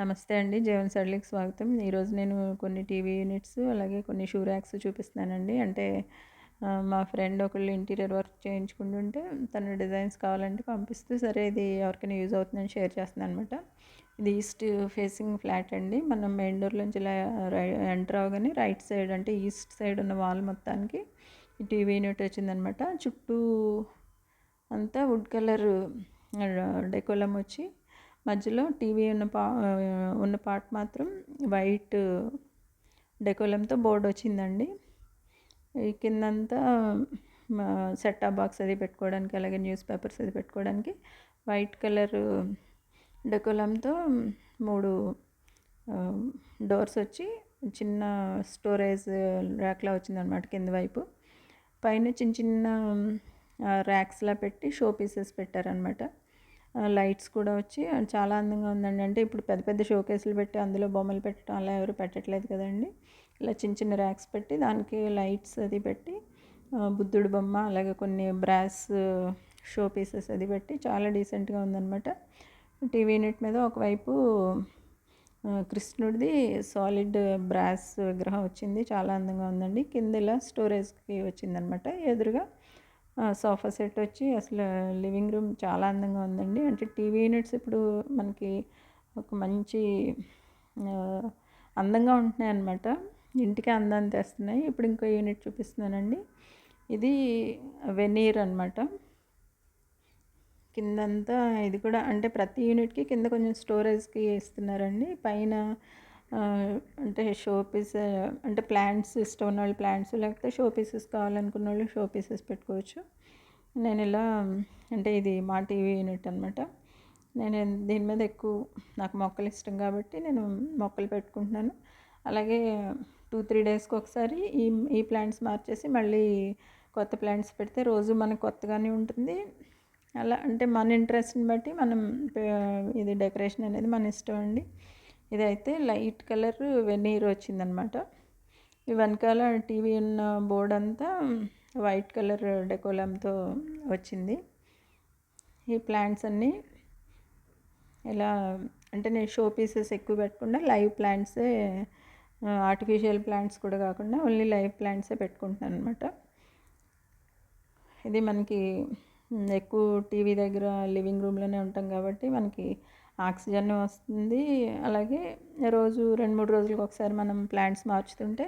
నమస్తే అండి. జీవన్ సడలికి స్వాగతం. ఈరోజు నేను కొన్ని టీవీ యూనిట్స్ అలాగే కొన్ని షూ ర్యాక్స్ చూపిస్తానండి అంటే మా ఫ్రెండ్ ఒకళ్ళు ఇంటీరియర్ వర్క్ చేయించుకుంటుంటే తన డిజైన్స్ కావాలంటే పంపిస్తూ సరే ఇది ఎవరికైనా యూజ్ అవుతుందని షేర్ చేస్తున్నాను అనమాట ఇది ఈస్ట్ ఫేసింగ్ ఫ్లాట్ అండి. మనం మెయిన్ డోర్లోంచి ఇలా ఎంటర్ అవగానే రైట్ సైడ్ అంటే ఈస్ట్ సైడ్ ఉన్న వాల్ మొత్తానికి ఈ టీవీ యూనిట్ వచ్చిందనమాట చుట్టూ అంతా వుడ్ కలర్ డెకోలం వచ్చి మధ్యలో టీవీ ఉన్న పా ఉన్న పార్ట్ మాత్రం వైట్ డెకోలంతో బోర్డు వచ్చిందండి. ఈ కిందంతా సెట్ టాప్ బాక్స్ అది పెట్టుకోవడానికి అలాగే న్యూస్ పేపర్స్ అది పెట్టుకోవడానికి వైట్ కలర్ డెకోలంతో మూడు డోర్స్ వచ్చి చిన్న స్టోరేజ్ ర్యాక్లా వచ్చిందనమాట కింద వైపు. పైన చిన్న చిన్న ర్యాక్స్లా పెట్టి షో పీసెస్ పెట్టారనమాట లైట్స్ కూడా వచ్చి చాలా అందంగా ఉందండి. అంటే ఇప్పుడు పెద్ద పెద్ద షో కేసులు పెట్టి అందులో బొమ్మలు పెట్టడం అలా ఎవరు పెట్టట్లేదు కదండి. ఇలా చిన్న చిన్న ర్యాక్స్ పెట్టి దానికి లైట్స్ అది పెట్టి బుద్ధుడు బొమ్మ అలాగే కొన్ని బ్రాస్ షో పీసెస్ అది పెట్టి చాలా డీసెంట్గా ఉందన్నమాట. టీవీ యూనిట్ మీద ఒకవైపు కృష్ణుడిది సాలిడ్ బ్రాస్ విగ్రహం వచ్చింది. చాలా అందంగా ఉందండి. కింద ఇలా స్టోరేజ్కి వచ్చిందనమాట ఎదురుగా సోఫా సెట్ వచ్చి అసలు లివింగ్ రూమ్ చాలా అందంగా ఉందండి. అంటే టీవీ యూనిట్స్ ఇప్పుడు మనకి ఒక మంచి అందంగా ఉంటున్నాయి అన్నమాట. ఇంటికి అందాన్ని తెస్తున్నాయి. ఇప్పుడు ఇంకో యూనిట్ చూపిస్తున్నానండి. ఇది వెనీర్ అన్నమాట. కిందంతా ఇది కూడా అంటే ప్రతి యూనిట్కి కింద కొంచెం స్టోరేజ్కి ఇస్తున్నారండి. పైన అంటే షో పీస్ అంటే ప్లాంట్స్ ఇష్టం ఉన్న వాళ్ళు ప్లాంట్స్ లేకపోతే షో పీసెస్ కావాలనుకున్న వాళ్ళు షో పీసెస్ పెట్టుకోవచ్చు. నేను ఇలా అంటే ఇది మా టీవీ యూనిట్ అనమాట నేను దీని మీద ఎక్కువ నాకు మొక్కలు ఇష్టం కాబట్టి నేను మొక్కలు పెట్టుకుంటున్నాను. అలాగే టూ త్రీ డేస్కి ఒకసారి ఈ ఈ ప్లాంట్స్ మార్చేసి మళ్ళీ కొత్త ప్లాంట్స్ పెడితే రోజు మనకు కొత్తగానే ఉంటుంది. అలా అంటే మన ఇంట్రెస్ట్ని బట్టి మనం ఇది డెకరేషన్ అనేది మన ఇష్టం అండి. ఇదైతే లైట్ కలర్ వెన్నీర్ వచ్చిందనమాట. ఈ వెనకాల టీవీ ఉన్న బోర్డ్ అంతా వైట్ కలర్ డెకోలంతో వచ్చింది. ఈ ప్లాంట్స్ అన్నీ ఇలా అంటే నేను షో పీసెస్ ఎక్కువ పెట్టకుండా లైవ్ ప్లాంట్సే ఆర్టిఫిషియల్ ప్లాంట్స్ కూడా కాకుండా ఓన్లీ లైవ్ ప్లాంట్సే పెట్టుకుంటున్నాను అనమాట ఇది మనకి ఎక్కువ టీవీ దగ్గర లివింగ్ రూమ్లోనే ఉంటాం కాబట్టి మనకి ఆక్సిజన్ వస్తుంది. అలాగే రోజు రెండు మూడు రోజులకు ఒకసారి మనం ప్లాంట్స్ మార్చుతుంటే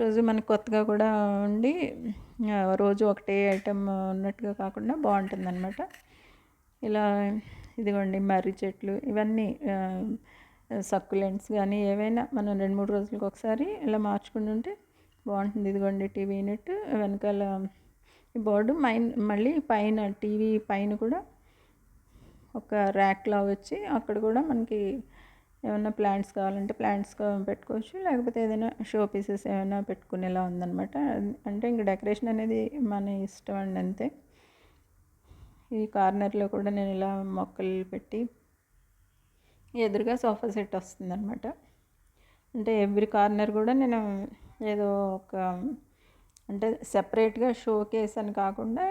రోజు మనకు కొత్తగా కూడా ఉండి రోజు ఒకటే ఐటెం ఉన్నట్టుగా కాకుండా బాగుంటుంది అనమాట ఇలా ఇదిగోండి మర్రి చెట్లు ఇవన్నీ సక్కులెంట్స్ కానీ ఏవైనా మనం రెండు మూడు రోజులకు ఒకసారి ఇలా మార్చుకుంటుంటే బాగుంటుంది. ఇదిగోండి టీవీ యూనిట్ వెనకాల బోర్డు మైన్ మళ్ళీ పైన టీవీ పైన కూడా ఒక ర్యాక్లా వచ్చి అక్కడ కూడా మనకి ఏమైనా ప్లాంట్స్ కావాలంటే ప్లాంట్స్ పెట్టుకోవచ్చు. లేకపోతే ఏదైనా షో పీసెస్ ఏమైనా పెట్టుకునేలా ఉందన్నమాట. అంటే ఇంక డెకరేషన్ అనేది మన ఇష్టం అండి అంతే. ఈ కార్నర్లో కూడా నేను ఇలా మొక్కలు పెట్టి ఎదురుగా సోఫా సెట్ వస్తుందన్నమాట. అంటే ఎవ్రీ కార్నర్ కూడా నేను ఏదో ఒక అంటే సెపరేట్గా షో కేస్ అని కాకుండా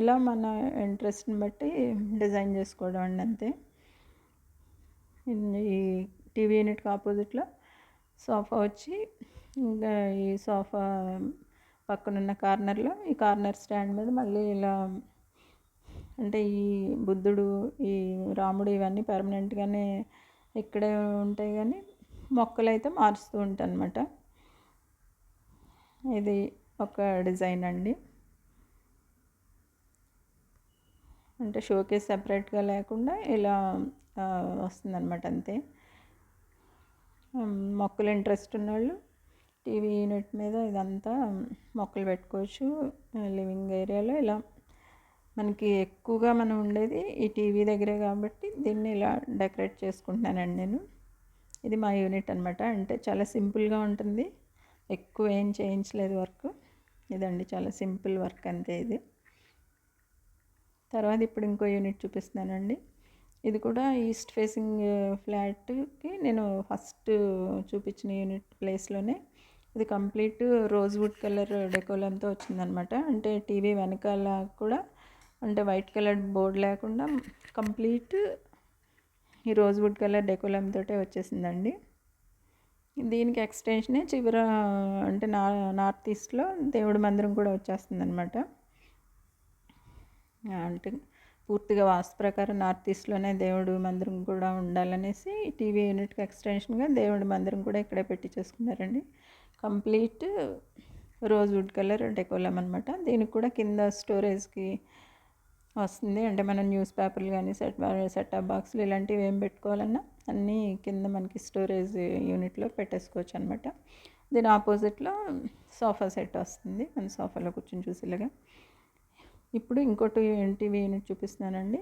ఇలా మన ఇంట్రెస్ట్ని బట్టి డిజైన్ చేసుకోవడం అండి అంతే. ఈ టీవీ యూనిట్కి ఆపోజిట్లో సోఫా వచ్చి ఇంకా ఈ సోఫా పక్కనున్న కార్నర్లో ఈ కార్నర్ స్టాండ్ మీద మళ్ళీ ఇలా అంటే ఈ బుద్ధుడు ఈ రాముడు ఇవన్నీ పర్మనెంట్గానే ఇక్కడే ఉంటాయి కానీ మొక్కలు అయితే మారుస్తూ ఉంటాయి అన్నమాట ఇది ఒక డిజైన్ అండి. అంటే షోకేస్ సపరేట్గా లేకుండా ఇలా వస్తుందన్నమాట అంతే. మొక్కలు ఇంట్రెస్ట్ ఉన్నవాళ్ళు టీవీ యూనిట్ మీద ఇదంతా మొక్కలు పెట్టుకోవచ్చు. లివింగ్ ఏరియాలో ఇలా మనకి ఎక్కువగా మనం ఉండేది ఈ టీవీ దగ్గరే కాబట్టి దీన్ని ఇలా డెకరేట్ చేసుకుంటున్నానండి నేను. ఇది మా యూనిట్ అనమాట అంటే చాలా సింపుల్గా ఉంటుంది. ఎక్కువ ఏం చేయించలేదు వర్క్. ఇదండి చాలా సింపుల్ వర్క్ అంతే ఇది. తర్వాత ఇప్పుడు ఇంకో యూనిట్ చూపిస్తున్నానండి. ఇది కూడా ఈస్ట్ ఫేసింగ్ ఫ్లాట్కి నేను ఫస్ట్ చూపించిన యూనిట్ ప్లేస్లోనే. ఇది కంప్లీట్ రోజ్ వుడ్ కలర్ డెకోలంతో వచ్చిందనమాట. అంటే టీవీ వెనకాల కూడా అంటే వైట్ కలర్ బోర్డ్ లేకుండా కంప్లీట్ ఈ రోజ్ వుడ్ కలర్ డెకోలంతో వచ్చేసిందండి. దీనికి ఎక్స్టెన్షనే చివర అంటే నా నార్త్ ఈస్ట్లో దేవుడి మందిరం కూడా వచ్చేస్తుంది అనమాట అంటే పూర్తిగా వాస్తు ప్రకారం నార్త్ ఈస్ట్లోనే దేవుడు మందిరం కూడా ఉండాలనేసి టీవీ యూనిట్కి ఎక్స్టెన్షన్గా దేవుడి మందిరం కూడా ఇక్కడే పెట్టి చేసుకున్నారండి. Complete rose wood colour Decolam అనమాట దీనికి కూడా కింద స్టోరేజ్కి వస్తుంది. అంటే మనం న్యూస్ పేపర్లు కానీ సెట్ సెటప్ బాక్స్లు ఇలాంటివి ఏం పెట్టుకోవాలన్నా అన్నీ కింద మనకి స్టోరేజ్ యూనిట్లో పెట్టేసుకోవచ్చు అనమాట దీని ఆపోజిట్లో సోఫా సెట్ వస్తుంది. మన సోఫాలో కూర్చొని చూసేలాగా. ఇప్పుడు ఇంకోటి టీవీ యూనిట్ చూపిస్తున్నానండి.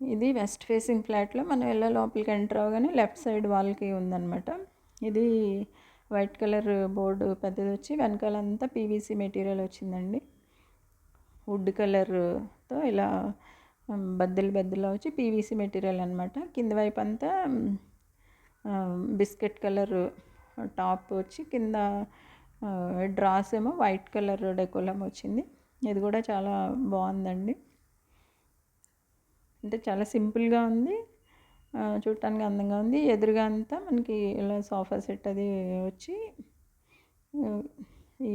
ఇది వెస్ట్ ఫేసింగ్ ఫ్లాట్లో మనం ఎలా లోపలికి ఎంటర్ అవగానే లెఫ్ట్ సైడ్ వాల్కి ఉందన్నమాట. ఇది వైట్ కలర్ బోర్డు పెద్దది వచ్చి వెనకాలంతా పీవీసీ మెటీరియల్ వచ్చిందండి. వుడ్ కలర్తో ఇలా బద్దలు బద్దలు వచ్చి పీవీసీ మెటీరియల్ అనమాట కింద వైపు అంతా బిస్కెట్ కలర్ టాప్ వచ్చి కింద డ్రాస్ ఏమో వైట్ కలర్ డెకోలం వచ్చింది. ఇది కూడా చాలా బాగుందండి. అంటే చాలా సింపుల్గా ఉంది. చూడటానికి అందంగా ఉంది. ఎదురుగా అంతా మనకి ఇలా సోఫా సెట్ అది వచ్చి ఈ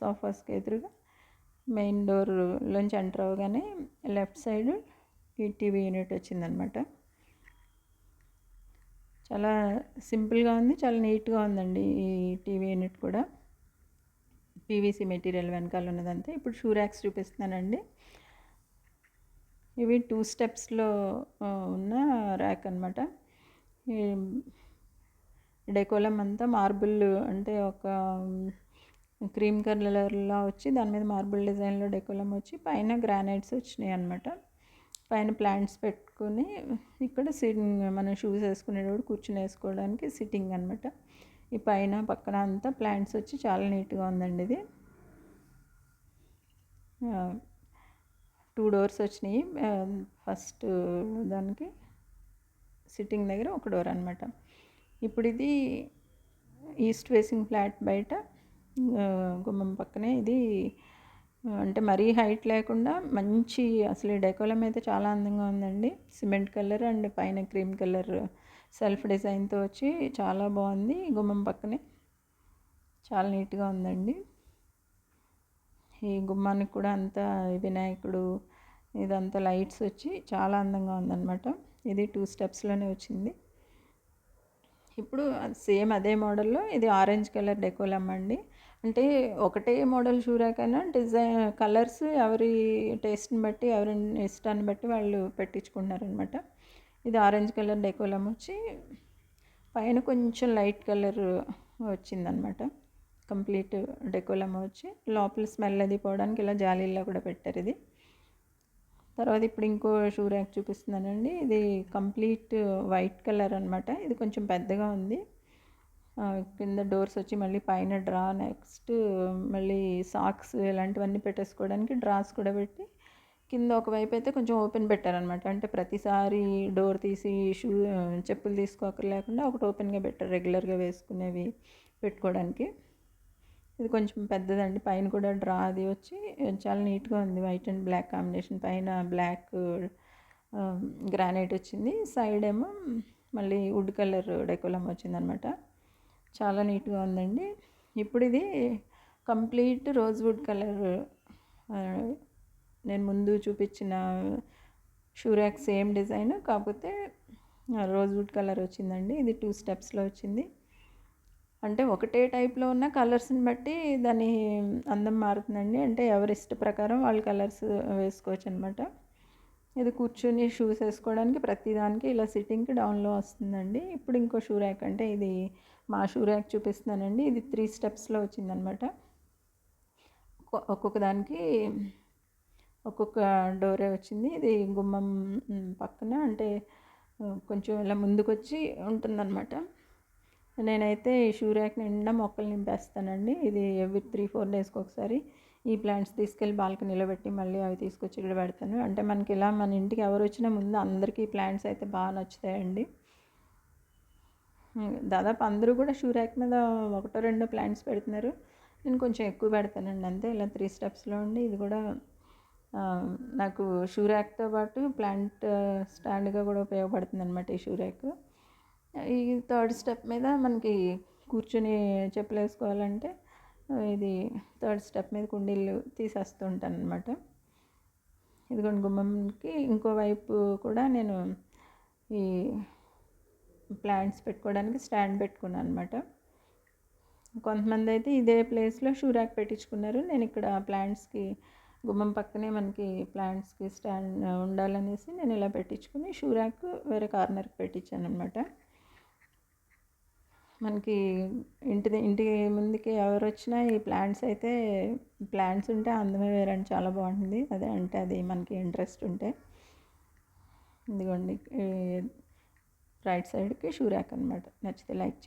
సోఫాస్కి ఎదురుగా మెయిన్ డోర్లోంచి ఎంటర్ అవ్వగానే లెఫ్ట్ సైడ్ ఈ టీవీ యూనిట్ వచ్చిందనమాట. చాలా సింపుల్గా ఉంది చాలా నీట్గా ఉందండి ఈ టీవీ యూనిట్ కూడా. పీవీసీ మెటీరియల్ వెనకాల ఉన్నదంతా. ఇప్పుడు షూ ర్యాక్స్ చూపిస్తున్నానండి. ఇవి టూ స్టెప్స్లో ఉన్న ర్యాక్ అనమాట. డెకోలం అంతా మార్బుల్ అంటే ఒక క్రీమ్ కలర్లో వచ్చి దాని మీద మార్బుల్ డిజైన్లో డెకోలం వచ్చి పైన గ్రానైట్స్ వచ్చినాయి అనమాట పైన ప్లాంట్స్ పెట్టుకొని ఇక్కడ సిట్టింగ్ మనం షూస్ వేసుకునేటప్పుడు కూర్చుని వేసుకోవడానికి సిట్టింగ్ అనమాట ఈ పైన పక్కన అంతా ప్లాంట్స్ వచ్చి చాలా నీట్గా ఉందండి ఇది. టూ డోర్స్ వచ్చినాయి. ఫస్ట్ దానికి సిట్టింగ్ దగ్గర ఒక డోర్ అనమాట ఇప్పుడు ఇది ఈస్ట్ ఫేసింగ్ ఫ్లాట్ బయట గుమ్మం పక్కనే ఇది. అంటే మరీ హైట్ లేకుండా మంచి అసలు డెకోలం అయితే చాలా అందంగా ఉందండి. సిమెంట్ కలర్ అండ్ పైన క్రీమ్ కలర్ సెల్ఫ్ డిజైన్తో వచ్చి చాలా బాగుంది. గుమ్మం పక్కనే చాలా నీట్గా ఉందండి. ఈ గుమ్మానికి కూడా అంతా వినాయకుడు ఇదంతా లైట్స్ వచ్చి చాలా అందంగా ఉందన్నమాట. ఇది టూ స్టెప్స్లోనే వచ్చింది. ఇప్పుడు సేమ్ అదే మోడల్లో ఇది ఆరెంజ్ కలర్ డెకోలమ్ అండి. అంటే ఒకటే మోడల్ షూరాకైనా డిజైన్ కలర్స్ ఎవరి టేస్ట్ని బట్టి ఎవరి ఇష్టాన్ని బట్టి వాళ్ళు పెట్టించుకుంటున్నారనమాట ఇది ఆరెంజ్ కలర్ డెకోలం వచ్చి పైన కొంచెం లైట్ కలర్ వచ్చిందనమాట కంప్లీట్ డెకోలం వచ్చి లోపల స్మెల్ అది పోవడానికి ఇలా జాలీల్లో కూడా పెట్టారు ఇది. తర్వాత ఇప్పుడు ఇంకో షూ ర్యాక్ చూపిస్తున్నానండి. ఇది కంప్లీట్ వైట్ కలర్ అనమాట ఇది కొంచెం పెద్దగా ఉంది. కింద డోర్స్ వచ్చి మళ్ళీ పైన డ్రా నెక్స్ట్ మళ్ళీ సాక్స్ ఇలాంటివన్నీ పెట్టేసుకోవడానికి డ్రాస్ కూడా పెట్టి కింద ఒకవైపు అయితే కొంచెం ఓపెన్ పెట్టారనమాట అంటే ప్రతిసారి డోర్ తీసి షూ చెప్పులు తీసుకోకర్లేకుండా ఒకటి ఓపెన్గా పెట్టారు రెగ్యులర్గా వేసుకునేవి పెట్టుకోవడానికి. ఇది కొంచెం పెద్దదండి. పైన కూడా డ్రా అది వచ్చి చాలా నీట్గా ఉంది. White and black combination. పైన బ్లాక్ గ్రానైట్ వచ్చింది. సైడ్ ఏమో మళ్ళీ వుడ్ కలర్ డెకోలం వచ్చిందనమాట చాలా నీట్గా ఉందండి. ఇప్పుడు ఇది కంప్లీట్ రోజ్ వుడ్ కలర్ నేను ముందు చూపించిన షూరాక్ సేమ్ డిజైన్ కాకపోతే రోజ్ వుడ్ కలర్ వచ్చిందండి. ఇది టూ స్టెప్స్లో వచ్చింది. అంటే ఒకటే టైప్లో ఉన్న కలర్స్ని బట్టి దాని అందం మారుతుందండి. అంటే ఎవరి ఇష్ట ప్రకారం వాళ్ళ కలర్స్ వేసుకోవచ్చు అనమాట ఇది కూర్చొని షూస్ వేసుకోవడానికి ప్రతిదానికి ఇలా సిట్టింగ్కి డౌన్లో వస్తుందండి. ఇప్పుడు ఇంకో షూ ర్యాక్ అంటే ఇది మా షూ ర్యాక్ చూపిస్తున్నానండి. ఇది త్రీ స్టెప్స్లో వచ్చిందనమాట. ఒక్కొక్క దానికి ఒక్కొక్క డోరే వచ్చింది. ఇది గుమ్మం పక్కన అంటే కొంచెం ఇలా ముందుకొచ్చి ఉంటుందన్నమాట నేనైతే ఈ షూ ర్యాక్ నిండా మొక్కలు నింపేస్తానండి. ఇది ఎవ్రీ త్రీ ఫోర్ డేస్కి ఒకసారి ఈ ప్లాంట్స్ తీసుకెళ్ళి బాల్కనీలో పెట్టి మళ్ళీ అవి తీసుకొచ్చి ఇక్కడ పెడతాను. అంటే మనకి ఇలా మన ఇంటికి ఎవరు వచ్చినా ముందు అందరికీ ప్లాంట్స్ అయితే బాగా నచ్చుతాయండి. దాదాపు అందరూ కూడా షూ ర్యాక్ మీద ఒకటో రెండో ప్లాంట్స్ పెడుతున్నారు. నేను కొంచెం ఎక్కువ పెడతానండి అంతే. ఇలా త్రీ స్టెప్స్లో ఉండి ఇది కూడా నాకు షూ ర్యాక్తో పాటు ప్లాంట్ స్టాండ్గా కూడా ఉపయోగపడుతుంది అనమాట ఈ షూ ర్యాక్. ఈ థర్డ్ స్టెప్ మీద మనకి కూర్చుని చెప్పులు వేసుకోవాలంటే ఇది థర్డ్ స్టెప్ మీద కుండీలు తీసేస్తూ ఉంటాను అనమాట ఇదిగోండి గుమ్మంకి ఇంకో వైపు కూడా నేను ఈ ప్లాంట్స్ పెట్టుకోవడానికి స్టాండ్ పెట్టుకున్నాను అనమాట కొంతమంది అయితే ఇదే ప్లేస్లో షూ ర్యాక్ పెట్టించుకున్నారు. నేను ఇక్కడ ప్లాంట్స్కి గుమ్మం పక్కనే మనకి ప్లాంట్స్కి స్టాండ్ ఉండాలనేసి నేను ఇలా పెట్టించుకుని షూ ర్యాక్ వేరే కార్నర్కి పెట్టించాను అనమాట మనకి ఇంటి ఇంటి ముందుకి ఎవరు వచ్చినా ఈ ప్లాంట్స్ అయితే ప్లాంట్స్ ఉంటే అందమే వేరండి చాలా బాగుంటుంది. అదే అంటే అది మనకి ఇంట్రెస్ట్ ఉంటే. ఇదిగోండి రైట్ సైడ్కి షూ ర్యాక్ అనమాట నచ్చితే లైక్ చేయండి.